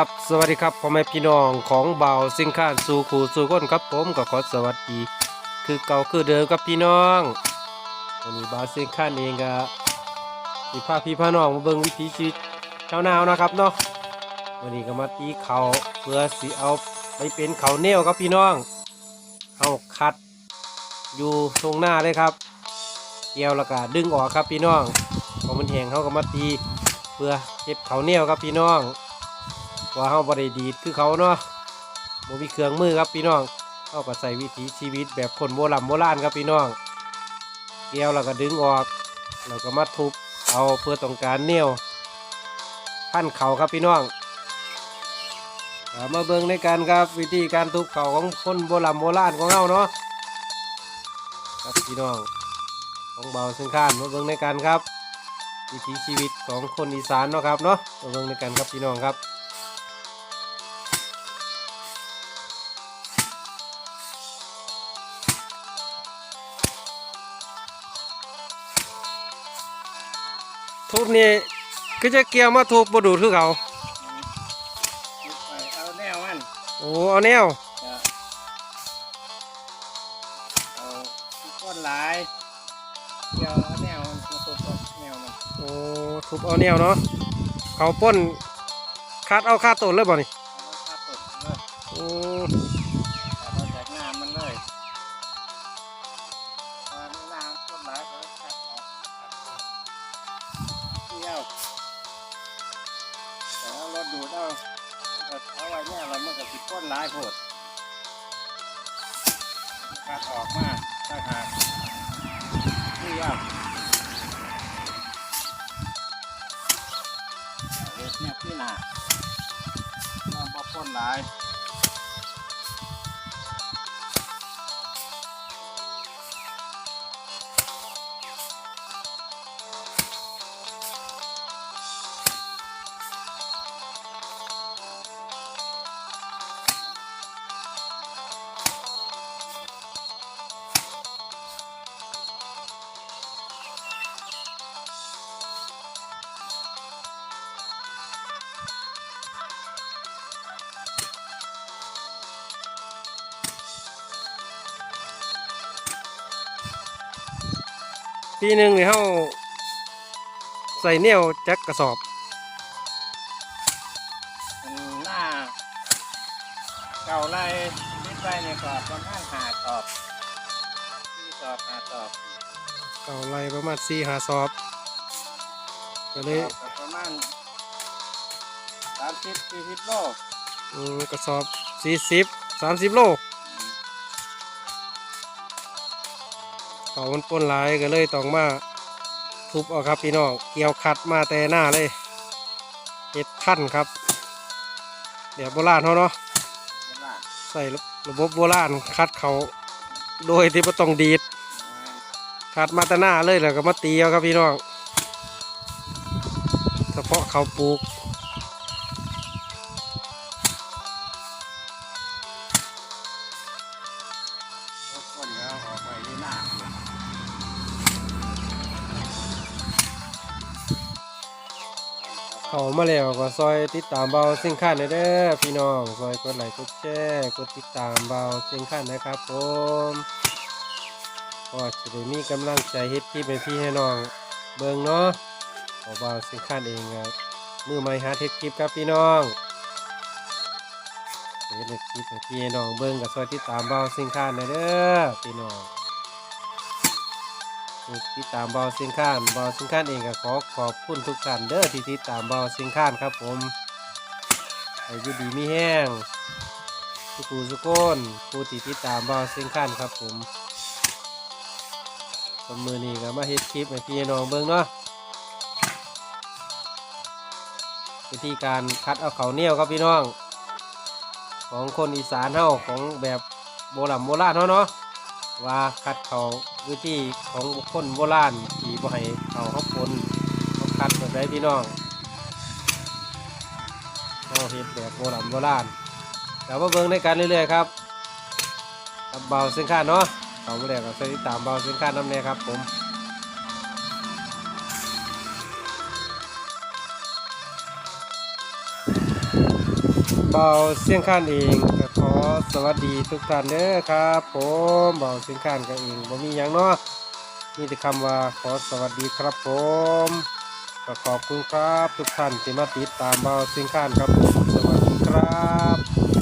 ครับสวัสดีครับพ่อแม่พี่น้องของเบาสิงค้านสู่ขู่สู่ก้นครับผมก็ขอสวัสดี คือเก่าคือเดิมครับพี่น้องวันนี้เบาสิงค้านเองก็สิพาพี่พาน้องมาเบิ่งวิถีชีวิตชาวนาวนะครับเนาะวันนี้ก็มาตีเขาเพื่อสิเอาไปเป็นเขาเนียวครับพี่น้องเอาคัด อยู่ตรงหน้าเลยครับเกี่ยวแล้วก็ดึงออกครับพี่น้องพอมันแห้งเขาก็มาตีเพื่อเก็บเขาเนียวครับพี่น้อง ว่าเขาบริดีดคือเขาเนาะบ่มีเครื่องมือครับพี่น้องเขาก็ใส่วิถีชีวิตแบบคนโบราณโบราณครับพี่น้องเกี่ยวแล้วก็ดึงออกแล้วก็มาทุบเอาเพื่อต้องการเนี่ยวพันเขาครับพี่น้องามาเบิ่งในการครับวิธีการทุบเขาของคนโบราณโบราณของเราเนาะครับพี่น้องของเบาซึ่งข้านมาเบิ่งในการครับวิถีชีวิตของคนอีสานเนาะครับเนาะมาเบิ่งในกันครับพี่น้องครับ ทุบนี่คือจะเกี่ยวมาทุบบดูดคือเขาเอาแนวมันโอ้เอาแนวเอาก้อนหลายเกี่ยวเอาแนวมันมาตัวกับแนวมันโอ้ทุบเอาแนวเนาะเขาป้นคัดเอาค่าต้นเลยบ่นี่ยโอ้ เกี่ยวแต่เอารถดูดเอาเอาไว้เนี่ยเราเมื่อกับติดก้นหลายโพดตัดออกมาถ้าหากเกี่ยวเฮ็ดเนี่ยพี่นาน้ำบ่พ่นหลาย ปีหนึ่งนี่เขาใส่แนวจักกระสอบอันหน้าเก่าไรนิดไปเนี่ยกรอบประมาณหาตอบที่ตอบหาตอบเก่าไรประมาณสี่หาสอบก็เลยตอบประมาณสามสิบสี่สิบโลอืมกระสอบสี่สิบสามสิบโล เขามันป้นหลายก็เลยต้องมาทุบเอาครับพี่น้องเกี่ยวขัดมาแต่หน้าเลยเจ็ดขั้นครับเดี๋ยวโบราณเขาเนาะใส่ระบบโบราณคัดเขาโดยที่ไม่ต้องดีดคัดมาแต่หน้าเลยแล้วก็มาตีเอาครับพี่น้องเฉพาะเขาปลูก เขามาแล้วก็ซอยติดตามเบาสิ่งขั้นเด้อพี่น้องซอยกดไลค์กดแชร์กดติดตามเบาสิ่งขั้นนะครับผมก็จะได้มีกำลังใจเฮ็ดคลิปเป็นพี่ให้น้องเบิ่งเนาะเพอเบาสิ่งขั้นเองครับมือใหม่หาเทคคลิปครับพี่น้องเฮ็ดคลิปให้พี่ให้น้องเบิ่งกับซอยติดตามเบาสิ่งขั้นเด้อพี่น้อง ติดตามเบาสิงค้านเบาสิงค้านเองก็ขอขอบคุณทุกท่านเด้อที่ติดตามเบาสิงค้านครับผมให้ยูดีมีแห้งสุกูสุโกนผู้ที่ติดตามเบาสิงค้านครับผมคนมือนี้ก็มาเฮ็ดคลิปให้พี่น้องเบิ่งเนาะวิธีการคัดเอาเขาเนียวครับพี่น้อง ของคนอีสานเฮาของแบบโบราณโบราณเฮาเนาะว่าคัดเขา วิธีของคนโบราณที่บ่ให้เขาเขาปนเขาคัดแบบไรพี่น้องเขาเฮ็ดแบบโบราณโบราณแต่ว่าเบิ่งในการเรื่อยๆครับกับเบาเส้นข้าเนาะเขาไม่ได้ก็ใส่ติดตามเบาเส้นข้าน้ำเนี่ยครับผมเบาเสียงข้านเองก็ สวัสดีทุกท่านเด้อครับ ผมเบาสิงคานกันเองบ่มีอย่างเนาะมีแต่คำว่าขอสวัสดีครับผมขอบคุณครับ ทุกท่านที่มาติดตามเบาสิงคานครับสวัสดีครับ